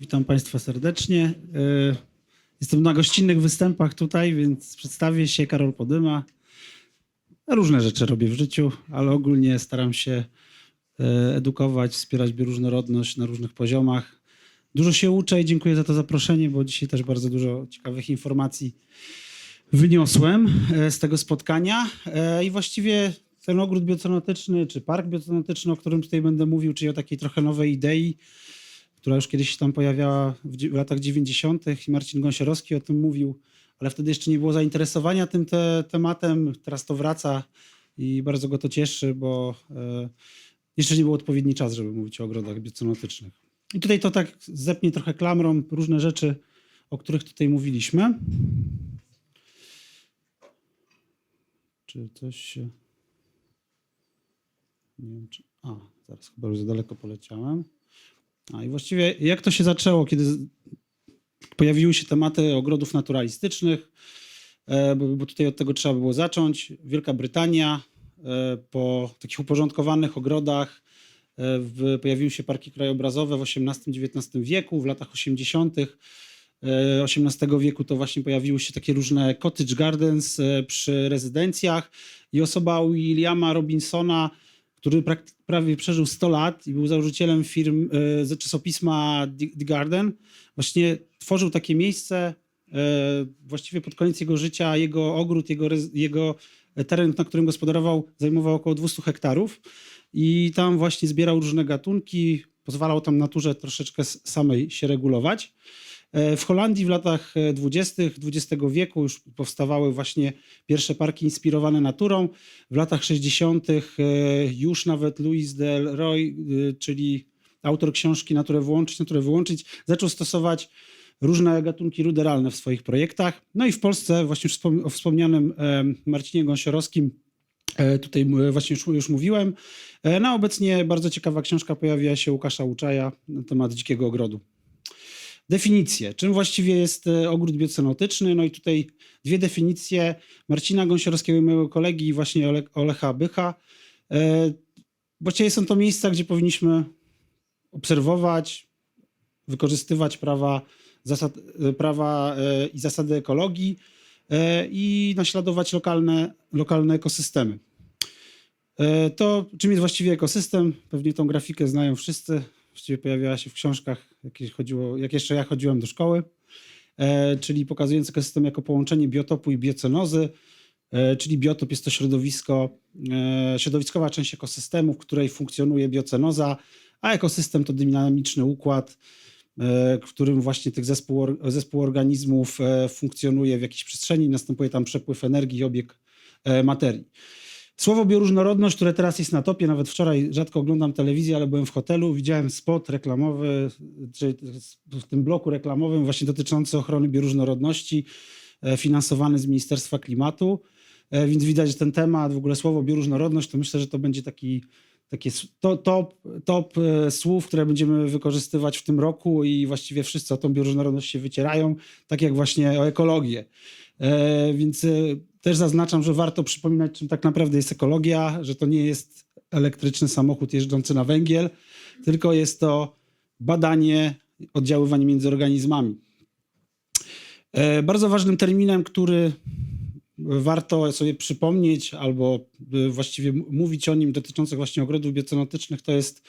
Witam Państwa serdecznie. E, Jestem na gościnnych występach tutaj, więc przedstawię się Karol Podyma. Różne rzeczy robię w życiu, ale ogólnie staram się e, edukować, wspierać bioróżnorodność na różnych poziomach. Dużo się uczę i dziękuję za to zaproszenie, bo dzisiaj też bardzo dużo ciekawych informacji wyniosłem e, z tego spotkania. I właściwie ten ogród biocenotyczny, czy park biocenotyczny, o którym tutaj będę mówił, czyli o takiej trochę nowej idei, która już kiedyś tam pojawiała w, w latach 90. i Marcin Gąsiorowski o tym mówił, ale wtedy jeszcze nie było zainteresowania tym te, tematem. Teraz to wraca i bardzo go to cieszy, bo e, jeszcze nie był odpowiedni czas, żeby mówić o ogrodach biocenotycznych. I tutaj to tak zepnie trochę klamrą różne rzeczy, o których tutaj mówiliśmy. Czy coś się... Nie wiem, czy... A, zaraz chyba już za daleko poleciałem. A i właściwie jak to się zaczęło, kiedy pojawiły się tematy ogrodów naturalistycznych, e, bo, tutaj od tego trzeba było zacząć. Wielka Brytania e, po takich uporządkowanych ogrodach e, pojawiły się parki krajobrazowe w XVIII-XIX wieku, w latach 80. e, XVIII wieku to właśnie pojawiły się takie różne cottage gardens przy rezydencjach i osoba Williama Robinsona, który prawie przeżył 100 lat i był założycielem firm e, czasopisma The Garden, właśnie tworzył takie miejsce e, właściwie pod koniec jego życia. Jego ogród, jego, jego teren, na którym gospodarował, zajmował około 200 hektarów i tam właśnie zbierał różne gatunki, pozwalał tam naturze troszeczkę samej się regulować. E, W Holandii w latach e, 20. XX wieku już powstawały właśnie pierwsze parki inspirowane naturą. W latach 60. e, już nawet Louis Delroy, e, czyli autor książki Naturę włączyć, Naturę wyłączyć, zaczął stosować różne gatunki ruderalne w swoich projektach. No i w Polsce właśnie o wspomnianym e, Marcinie Gąsiorowskim e, tutaj właśnie już, już mówiłem. E, No obecnie bardzo ciekawa książka pojawiła się Łukasza Łuczaja na temat dzikiego ogrodu. Definicje. Czym właściwie jest e, ogród biocenotyczny? No i tutaj dwie definicje Marcina Gąsiorowskiego i mojego kolegi i właśnie Ole, Olecha Bycha. Właściwie są to miejsca, gdzie powinniśmy obserwować, wykorzystywać prawa, zasad, e, prawa e, i zasady ekologii i naśladować lokalne, lokalne ekosystemy. To, czym jest właściwie ekosystem? Pewnie tą grafikę znają wszyscy. Właściwie pojawiała się w książkach, jak, chodziło, jak jeszcze ja chodziłem do szkoły. E, czyli pokazując ekosystem jako połączenie biotopu i biocenozy. E, czyli biotop jest to środowisko, e, środowiskowa część ekosystemu, w której funkcjonuje biocenoza, a ekosystem to dynamiczny układ, w którym właśnie tych zespół, zespół organizmów funkcjonuje w jakiejś przestrzeni, następuje tam przepływ energii i obieg materii. Słowo bioróżnorodność, które teraz jest na topie, nawet wczoraj rzadko oglądam telewizję, ale byłem w hotelu, widziałem spot reklamowy, czy w tym bloku reklamowym właśnie dotyczący ochrony bioróżnorodności, e, finansowany z Ministerstwa Klimatu, E, więc widać, że ten temat, w ogóle słowo bioróżnorodność, to myślę, że to będzie taki takie top, top e, słów, które będziemy wykorzystywać w tym roku i właściwie wszyscy o tą bioróżnorodność się wycierają, tak jak właśnie o ekologię. E, więc e, też zaznaczam, że warto przypominać, czym tak naprawdę jest ekologia, że to nie jest elektryczny samochód jeżdżący na węgiel, tylko jest to badanie oddziaływań między organizmami. E, Bardzo ważnym terminem, który warto sobie przypomnieć albo właściwie mówić o nim dotyczących właśnie ogrodów biocenotycznych, to jest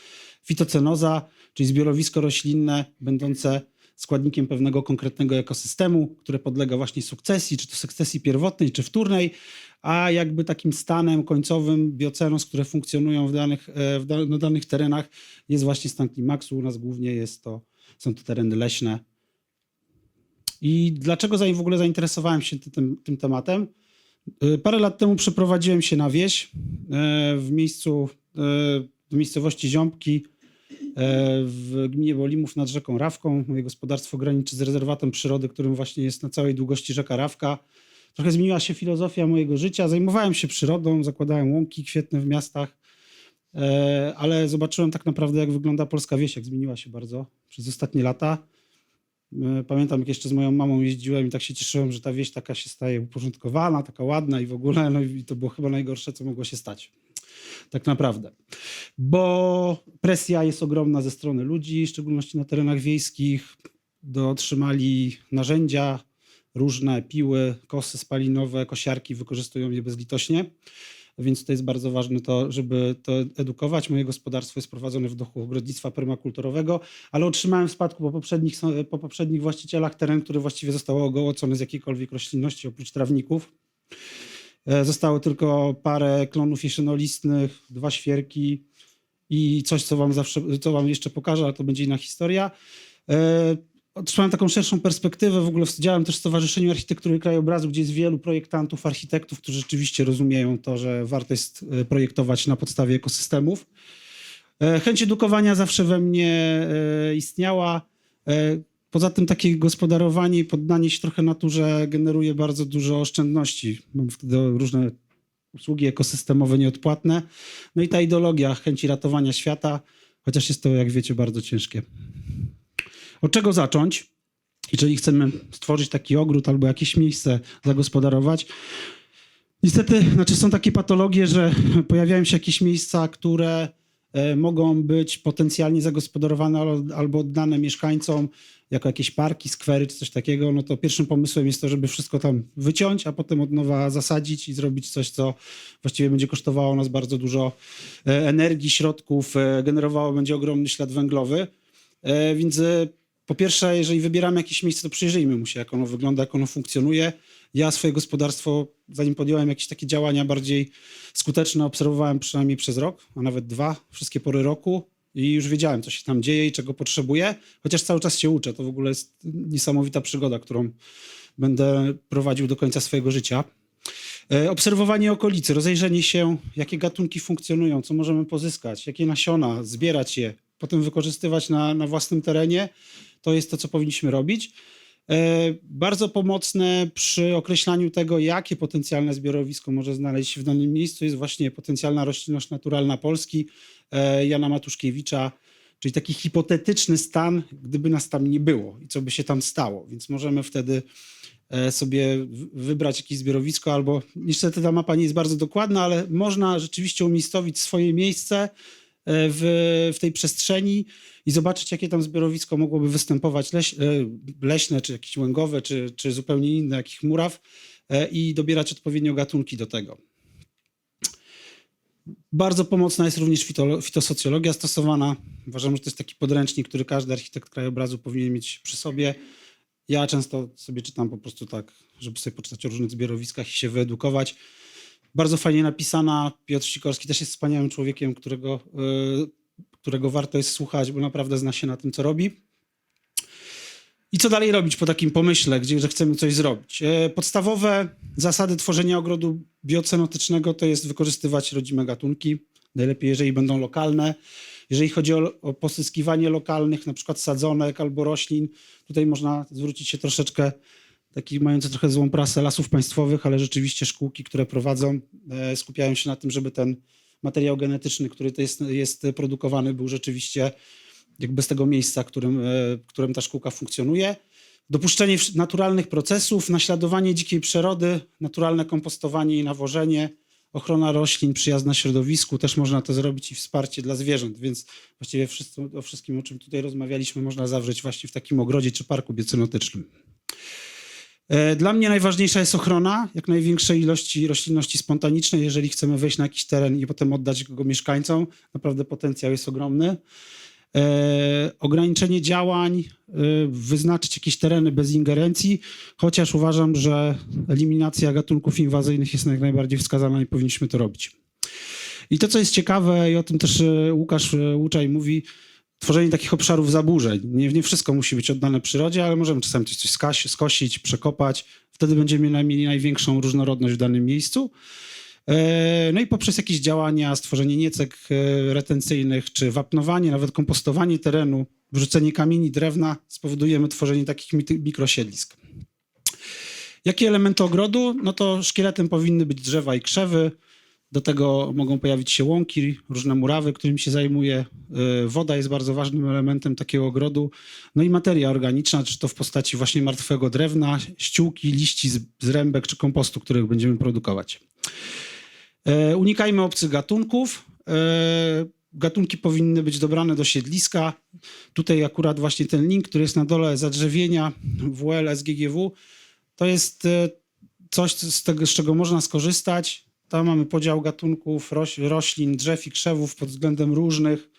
fitocenoza, czyli zbiorowisko roślinne będące składnikiem pewnego konkretnego ekosystemu, które podlega właśnie sukcesji, czy to sukcesji pierwotnej, czy wtórnej, a jakby takim stanem końcowym biocenos, które funkcjonują w danych, e, w da, na danych terenach jest właśnie stan klimaksu. U nas głównie jest to, są to tereny leśne. I dlaczego w ogóle zainteresowałem się ty- tym, tym tematem? Y, Parę lat temu przeprowadziłem się na wieś e, w miejscu, e, w miejscowości Ziąbki e, w gminie Bolimów nad rzeką Rawką. Moje gospodarstwo graniczy z rezerwatem przyrody, którym właśnie jest na całej długości rzeka Rawka. Trochę zmieniła się filozofia mojego życia. Zajmowałem się przyrodą, zakładałem łąki kwietne w miastach, e, ale zobaczyłem tak naprawdę, jak wygląda polska wieś, jak zmieniła się bardzo przez ostatnie lata. E, Pamiętam, jak jeszcze z moją mamą jeździłem i tak się cieszyłem, że ta wieś taka się staje uporządkowana, taka ładna i w ogóle, no i to było chyba najgorsze, co mogło się stać. Tak naprawdę. Bo presja jest ogromna ze strony ludzi, w szczególności na terenach wiejskich. Do, otrzymali narzędzia, różne piły, kosy spalinowe, kosiarki, wykorzystują je bezlitośnie. Więc to jest bardzo ważne to, żeby to edukować. Moje gospodarstwo jest prowadzone w duchu ogrodnictwa permakulturowego, ale otrzymałem w spadku po poprzednich, po poprzednich właścicielach teren, który właściwie został ogołocony z jakiejkolwiek roślinności oprócz trawników. E, Zostało tylko parę klonów jesienolistnych, dwa świerki i coś, co wam, zawsze, co wam jeszcze pokażę, ale to będzie inna historia. E, Otrzymałem taką szerszą perspektywę. W ogóle działam też w Stowarzyszeniu Architektury Krajobrazu, gdzie jest wielu projektantów, architektów, którzy rzeczywiście rozumieją to, że warto jest e, projektować na podstawie ekosystemów. Chęć edukowania zawsze we mnie istniała. Poza tym takie gospodarowanie i poddanie się trochę naturze generuje bardzo dużo oszczędności. Mam wtedy różne usługi ekosystemowe nieodpłatne. No i ta ideologia chęci ratowania świata, chociaż jest to, jak wiecie, bardzo ciężkie. Od czego zacząć? Jeżeli chcemy stworzyć taki ogród albo jakieś miejsce zagospodarować, Niestety, znaczy są takie patologie, że pojawiają się jakieś miejsca, które e, mogą być potencjalnie zagospodarowane al- albo oddane mieszkańcom jako jakieś parki, skwery czy coś takiego. No to pierwszym pomysłem jest to, żeby wszystko tam wyciąć, a potem od nowa zasadzić i zrobić coś, co właściwie będzie kosztowało nas bardzo dużo e, energii, środków, e, generowało będzie ogromny ślad węglowy. E, Więc po pierwsze, jeżeli wybieramy jakieś miejsce, to przyjrzyjmy mu się, jak ono wygląda, jak ono funkcjonuje. Ja swoje gospodarstwo, zanim podjąłem jakieś takie działania bardziej skuteczne, obserwowałem przynajmniej przez rok, a nawet dwa, wszystkie pory roku i już wiedziałem, co się tam dzieje i czego potrzebuję, chociaż cały czas się uczę. To w ogóle jest niesamowita przygoda, którą będę prowadził do końca swojego życia. E, Obserwowanie okolicy, rozejrzenie się, jakie gatunki funkcjonują, co możemy pozyskać, jakie nasiona, zbierać je, potem wykorzystywać na, na własnym terenie, to jest to, co powinniśmy robić. E, Bardzo pomocne przy określaniu tego, jakie potencjalne zbiorowisko może znaleźć się w danym miejscu, jest właśnie potencjalna roślinność naturalna Polski e, Jana Matuszkiewicza, czyli taki hipotetyczny stan, gdyby nas tam nie było i co by się tam stało. Więc możemy wtedy e, sobie wybrać jakieś zbiorowisko, albo niestety ta mapa nie jest bardzo dokładna, ale można rzeczywiście umiejscowić swoje miejsce w, w tej przestrzeni i zobaczyć, jakie tam zbiorowisko mogłoby występować, leś, e, leśne, czy jakieś łęgowe, czy, czy zupełnie inne, jakich muraw e, i dobierać odpowiednio gatunki do tego. Bardzo pomocna jest również fito, fitosocjologia stosowana. Uważam, że to jest taki podręcznik, który każdy architekt krajobrazu powinien mieć przy sobie. Ja często sobie czytam po prostu tak, żeby sobie poczytać o różnych zbiorowiskach i się wyedukować. Bardzo fajnie napisana. Piotr Sikorski też jest wspaniałym człowiekiem, którego, y, którego warto jest słuchać, bo naprawdę zna się na tym, co robi. I co dalej robić po takim pomyśle, gdzie że chcemy coś zrobić? E, Podstawowe zasady tworzenia ogrodu biocenotycznego to jest wykorzystywać rodzime gatunki. Najlepiej, jeżeli będą lokalne. Jeżeli chodzi o, o pozyskiwanie lokalnych, na przykład sadzonek albo roślin, tutaj można zwrócić się troszeczkę taki mający trochę złą prasę lasów państwowych, ale rzeczywiście szkółki, które prowadzą, e, skupiają się na tym, żeby ten materiał genetyczny, który jest, jest produkowany, był rzeczywiście jakby z tego miejsca, którym, e, którym ta szkółka funkcjonuje. Dopuszczenie naturalnych procesów, naśladowanie dzikiej przyrody, naturalne kompostowanie i nawożenie, ochrona roślin przyjazna środowisku, też można to zrobić i wsparcie dla zwierząt, więc właściwie wszystko, o wszystkim, o czym tutaj rozmawialiśmy, można zawrzeć właśnie w takim ogrodzie czy parku biocenotycznym. E, Dla mnie najważniejsza jest ochrona jak największej ilości roślinności spontanicznej. Jeżeli chcemy wejść na jakiś teren i potem oddać go mieszkańcom, naprawdę potencjał jest ogromny. E, ograniczenie działań, e, wyznaczyć jakieś tereny bez ingerencji, chociaż uważam, że eliminacja gatunków inwazyjnych jest jak najbardziej wskazana i powinniśmy to robić. I to, co jest ciekawe, i o tym też e, Łukasz e, Łuczaj mówi, tworzenie takich obszarów zaburzeń. Nie, nie wszystko musi być oddane przyrodzie, ale możemy czasami coś, coś skaś, skosić, przekopać. Wtedy będziemy mieli największą różnorodność w danym miejscu. E, No i poprzez jakieś działania, stworzenie niecek e, retencyjnych, czy wapnowanie, nawet kompostowanie terenu, wrzucenie kamieni, drewna, spowodujemy tworzenie takich mikrosiedlisk. Jakie elementy ogrodu? No to szkieletem powinny być drzewa i krzewy. Do tego mogą pojawić się łąki, różne murawy, którymi się zajmuje. E, Woda jest bardzo ważnym elementem takiego ogrodu. No i materia organiczna, czy to w postaci właśnie martwego drewna, ściółki, liści z rębek czy kompostu, których będziemy produkować. E, Unikajmy obcych gatunków. e, gatunki powinny być dobrane do siedliska. Tutaj akurat właśnie ten link, który jest na dole zadrzewienia WL SGGW, to jest coś, z, tego, z czego można skorzystać. Tam mamy podział gatunków roś, roślin, drzew i krzewów pod względem różnych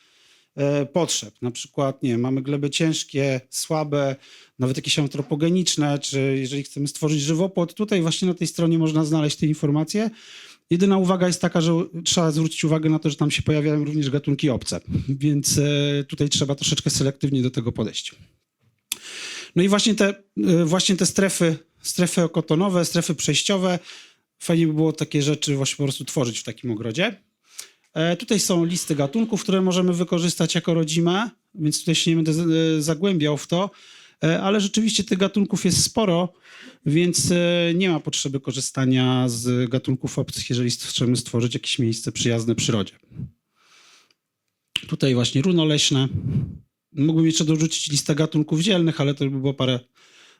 e, potrzeb. Na przykład, nie mamy gleby ciężkie, słabe, nawet jakieś antropogeniczne, czy jeżeli chcemy stworzyć żywopłot, tutaj właśnie na tej stronie można znaleźć te informacje. Jedyna uwaga jest taka, że trzeba zwrócić uwagę na to, że tam się pojawiają również gatunki obce, więc e, tutaj trzeba troszeczkę selektywnie do tego podejść. No i właśnie te, e, właśnie te strefy, strefy okotonowe, strefy przejściowe, fajnie by było takie rzeczy właśnie po prostu tworzyć w takim ogrodzie. E, Tutaj są listy gatunków, które możemy wykorzystać jako rodzime, więc tutaj się nie będę e, zagłębiał w to, E, ale rzeczywiście tych gatunków jest sporo, więc nie ma potrzeby korzystania z gatunków obcych, jeżeli chcemy stworzyć jakieś miejsce przyjazne przyrodzie. Tutaj właśnie runo leśne. Mógłbym jeszcze dorzucić listę gatunków dzielnych, ale to by było parę,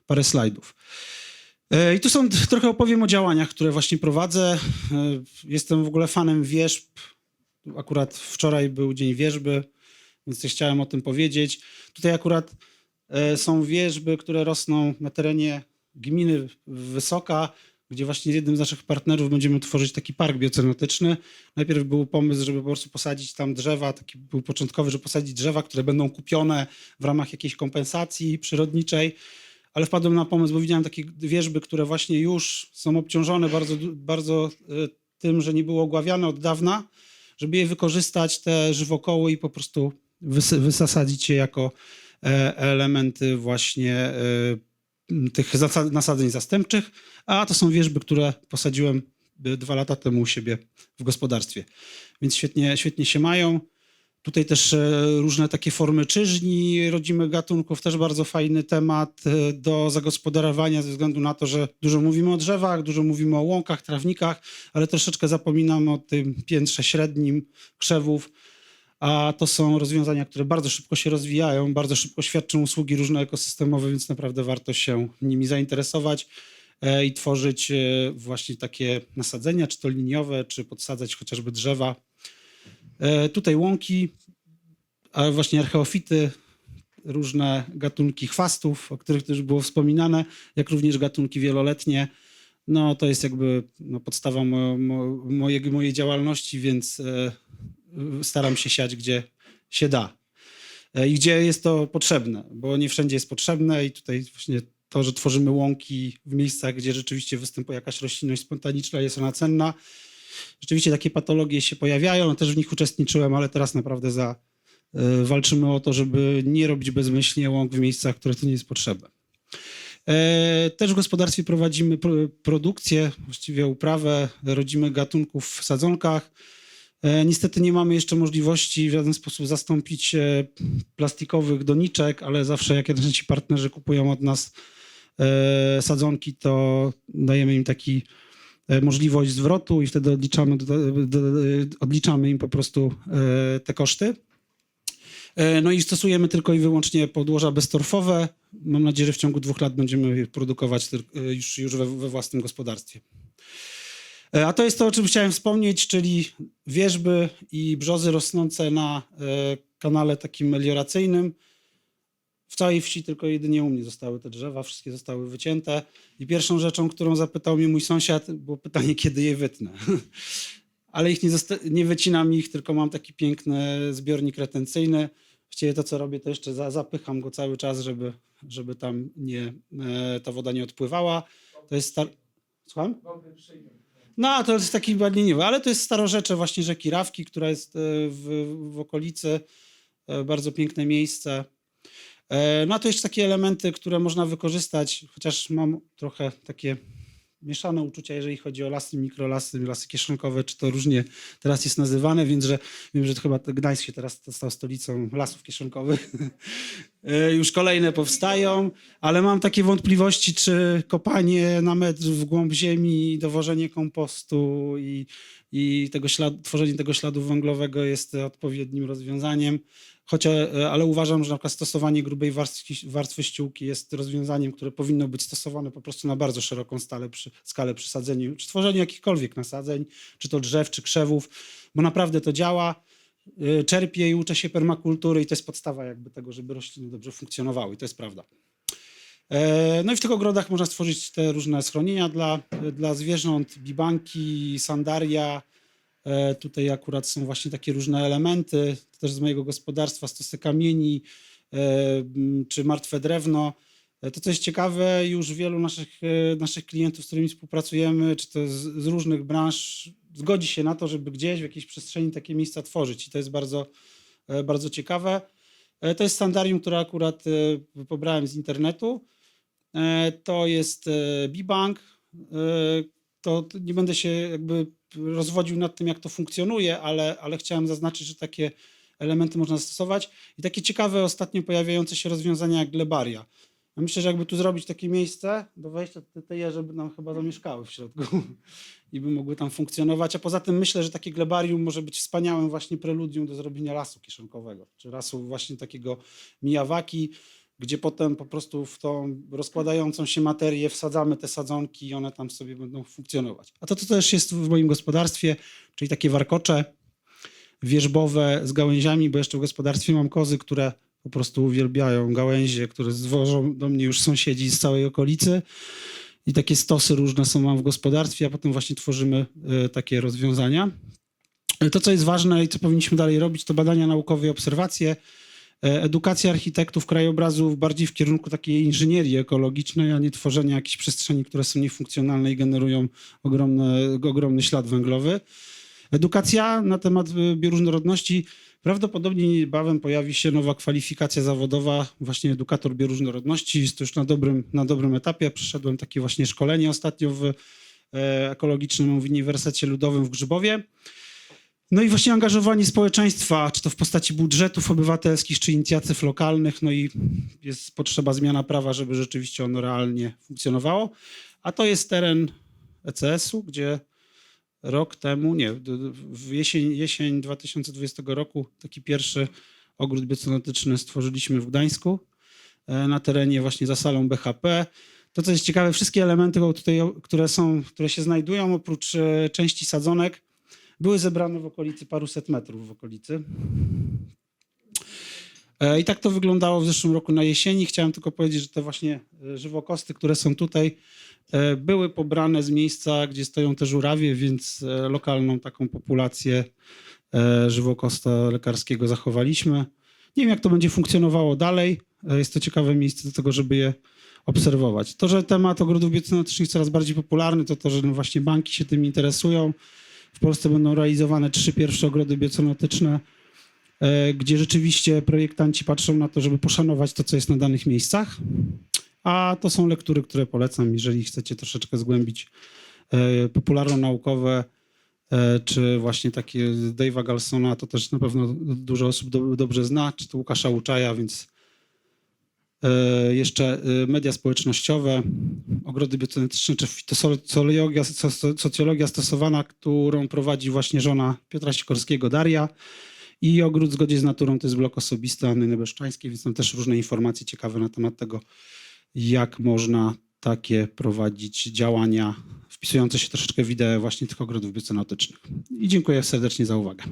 parę slajdów. E, I tu są, trochę opowiem o działaniach, które właśnie prowadzę. E, Jestem w ogóle fanem wierzb. Akurat wczoraj był Dzień Wierzby, więc też chciałem o tym powiedzieć. Tutaj akurat e, są wierzby, które rosną na terenie gminy Wysoka, gdzie właśnie z jednym z naszych partnerów będziemy tworzyć taki park biocenotyczny. Najpierw był pomysł, żeby po prostu posadzić tam drzewa, taki był początkowy, żeby posadzić drzewa, które będą kupione w ramach jakiejś kompensacji przyrodniczej ale wpadłem na pomysł, bo widziałem takie wierzby, które właśnie już są obciążone bardzo, bardzo e, tym, że nie było ogławiane od dawna, żeby je wykorzystać, te żywokoły i po prostu wys- wysasadzić je jako e, elementy właśnie e, tych nasadzeń zastępczych, a to są wierzby, które posadziłem dwa lata temu u siebie w gospodarstwie. Więc świetnie, świetnie się mają. Tutaj też e, różne takie formy czyżni rodzimych gatunków, też bardzo fajny temat e, do zagospodarowania ze względu na to, że dużo mówimy o drzewach, dużo mówimy o łąkach, trawnikach, ale troszeczkę zapominamy o tym piętrze średnim krzewów, a to są rozwiązania, które bardzo szybko się rozwijają, bardzo szybko świadczą usługi różne ekosystemowe, więc naprawdę warto się nimi zainteresować e, i tworzyć właśnie takie nasadzenia, czy to liniowe, czy podsadzać chociażby drzewa. E, Tutaj łąki, ale właśnie archeofity, różne gatunki chwastów, o których też było wspominane, jak również gatunki wieloletnie. No to jest jakby no, podstawa mo, mo, mojej, mojej działalności, więc e, staram się siać, gdzie się da. E, I gdzie jest to potrzebne, bo nie wszędzie jest potrzebne i tutaj właśnie to, że tworzymy łąki w miejscach, gdzie rzeczywiście występuje jakaś roślinność spontaniczna, jest ona cenna. Rzeczywiście takie patologie się pojawiają, no też w nich uczestniczyłem, ale teraz naprawdę za, y, walczymy o to, żeby nie robić bezmyślnie łąk w miejscach, które to nie jest potrzebne. E, Też w gospodarstwie prowadzimy pro- produkcję, właściwie uprawę rodzimych gatunków w sadzonkach. E, Niestety nie mamy jeszcze możliwości w żaden sposób zastąpić e, plastikowych doniczek, ale zawsze jak nasi partnerzy kupują od nas e, sadzonki, to dajemy im taki e, możliwość zwrotu i wtedy odliczamy, odliczamy im po prostu e, te koszty. E, No i stosujemy tylko i wyłącznie podłoża beztorfowe. Mam nadzieję, że w ciągu dwóch lat będziemy produkować e, już, już we, we własnym gospodarstwie. E, A to jest to, o czym chciałem wspomnieć, czyli wierzby i brzozy rosnące na e, kanale takim melioracyjnym. W całej wsi tylko jedynie u mnie zostały te drzewa, wszystkie zostały wycięte. I pierwszą rzeczą, którą zapytał mnie mój sąsiad, było pytanie, kiedy je wytnę. Ale ich nie, nie wycinam ich, tylko mam taki piękny zbiornik retencyjny. Właściwie to, co robię, to jeszcze za, zapycham go cały czas, żeby, żeby tam nie, e, ta woda nie odpływała. To jest star... Słucham? No, to jest taki badnieniowy, ale to jest starorzecze właśnie rzeki Rawki, która jest e, w, w okolicy. E, Bardzo piękne miejsce. E, No, a to jeszcze takie elementy, które można wykorzystać, chociaż mam trochę takie mieszane uczucia, jeżeli chodzi o lasy, mikrolasy, lasy kieszonkowe, czy to różnie teraz jest nazywane, więc że wiem, że to chyba Gdańsk się teraz stał stolicą lasów kieszonkowych. E, Już kolejne powstają, ale mam takie wątpliwości, czy kopanie na metr w głąb ziemi, dowożenie kompostu i, i tego tworzenie tego śladu węglowego jest odpowiednim rozwiązaniem. Chociaż, e, ale uważam, że na przykład stosowanie grubej warstwy, warstwy ściółki jest rozwiązaniem, które powinno być stosowane po prostu na bardzo szeroką skalę przy, skalę przy sadzeniu, czy tworzeniu jakichkolwiek nasadzeń, czy to drzew, czy krzewów, bo naprawdę to działa. Y, Czerpię i uczę się permakultury i to jest podstawa jakby tego, żeby rośliny dobrze funkcjonowały to jest prawda. E, No i w tych ogrodach można stworzyć te różne schronienia dla, dla zwierząt, bibanki, sandaria. E, Tutaj akurat są właśnie takie różne elementy, to też z mojego gospodarstwa, stosy kamieni e, czy martwe drewno. To, co jest ciekawe, już wielu naszych, naszych klientów, z którymi współpracujemy, czy to z, z różnych branż, zgodzi się na to, żeby gdzieś w jakiejś przestrzeni takie miejsca tworzyć. I to jest bardzo, bardzo ciekawe. To jest sandarium, które akurat pobrałem z internetu. E, To jest e, Bibank. E, To nie będę się jakby rozwodził nad tym, jak to funkcjonuje, ale, ale chciałem zaznaczyć, że takie elementy można stosować. I takie ciekawe ostatnio pojawiające się rozwiązania jak glebaria. Ja myślę, że jakby tu zrobić takie miejsce do wejścia, to te, te jeże by nam chyba zamieszkały w środku i by mogły tam funkcjonować. A poza tym myślę, że takie glebarium może być wspaniałym właśnie preludium do zrobienia lasu kieszonkowego, czy lasu właśnie takiego mijawaki, gdzie potem po prostu w tą rozkładającą się materię wsadzamy te sadzonki i one tam sobie będą funkcjonować. A to, to też jest w moim gospodarstwie, czyli takie warkocze wierzbowe z gałęziami, bo jeszcze w gospodarstwie mam kozy, które po prostu uwielbiają gałęzie, które zwożą do mnie już sąsiedzi z całej okolicy. I takie stosy różne są mam w gospodarstwie, a potem właśnie tworzymy e, takie rozwiązania. To, co jest ważne i co powinniśmy dalej robić, to badania naukowe i obserwacje. E, Edukacja architektów krajobrazów bardziej w kierunku takiej inżynierii ekologicznej, a nie tworzenia jakichś przestrzeni, które są niefunkcjonalne i generują ogromny ślad węglowy. Edukacja na temat y, bioróżnorodności. Prawdopodobnie niebawem pojawi się nowa kwalifikacja zawodowa, właśnie edukator bioróżnorodności. Jest to już na dobrym, na dobrym etapie. Przeszedłem takie właśnie szkolenie ostatnio w e, ekologicznym Uniwersytecie Ludowym w Grzybowie. No i właśnie angażowanie społeczeństwa, czy to w postaci budżetów obywatelskich, czy inicjatyw lokalnych, no i jest potrzeba zmiana prawa, żeby rzeczywiście ono realnie funkcjonowało. A to jest teren ECS-u, gdzie rok temu, nie, w jesień, jesień 2020 roku taki pierwszy ogród biocenotyczny stworzyliśmy w Gdańsku e, na terenie właśnie za salą BHP. To, co jest ciekawe, wszystkie elementy, tutaj, które, są, które się znajdują oprócz e, części sadzonek, były zebrane w okolicy paruset metrów w okolicy. E, I tak to wyglądało w zeszłym roku na jesieni. Chciałem tylko powiedzieć, że te właśnie e, żywokosty, które są tutaj, e, były pobrane z miejsca, gdzie stoją te żurawie, więc lokalną taką populację żywokosta lekarskiego zachowaliśmy. Nie wiem, jak to będzie funkcjonowało dalej. Jest to ciekawe miejsce do tego, żeby je obserwować. To, że temat ogrodów biocenotycznych jest coraz bardziej popularny, to to, że właśnie banki się tym interesują. W Polsce będą realizowane trzy pierwsze ogrody biocenotyczne, e, gdzie rzeczywiście projektanci patrzą na to, żeby poszanować to, co jest na danych miejscach. A to są lektury, które polecam, jeżeli chcecie troszeczkę zgłębić e, popularno-naukowe, e, czy właśnie takie Dave'a Galsona, to też na pewno dużo osób do, dobrze zna, czy to Łukasza Łuczaja, więc jeszcze e, media społecznościowe, ogrody biocentryczne, czy fitosocjologia, soc- socjologia stosowana, którą prowadzi właśnie żona Piotra Sikorskiego, Daria. I ogród w zgodzie z naturą to jest blok osobisty Anny Nebeszczańskiej, więc tam też różne informacje ciekawe na temat tego, jak można takie prowadzić działania wpisujące się troszeczkę w ideę właśnie tych ogrodów biocenotycznych. I dziękuję serdecznie za uwagę.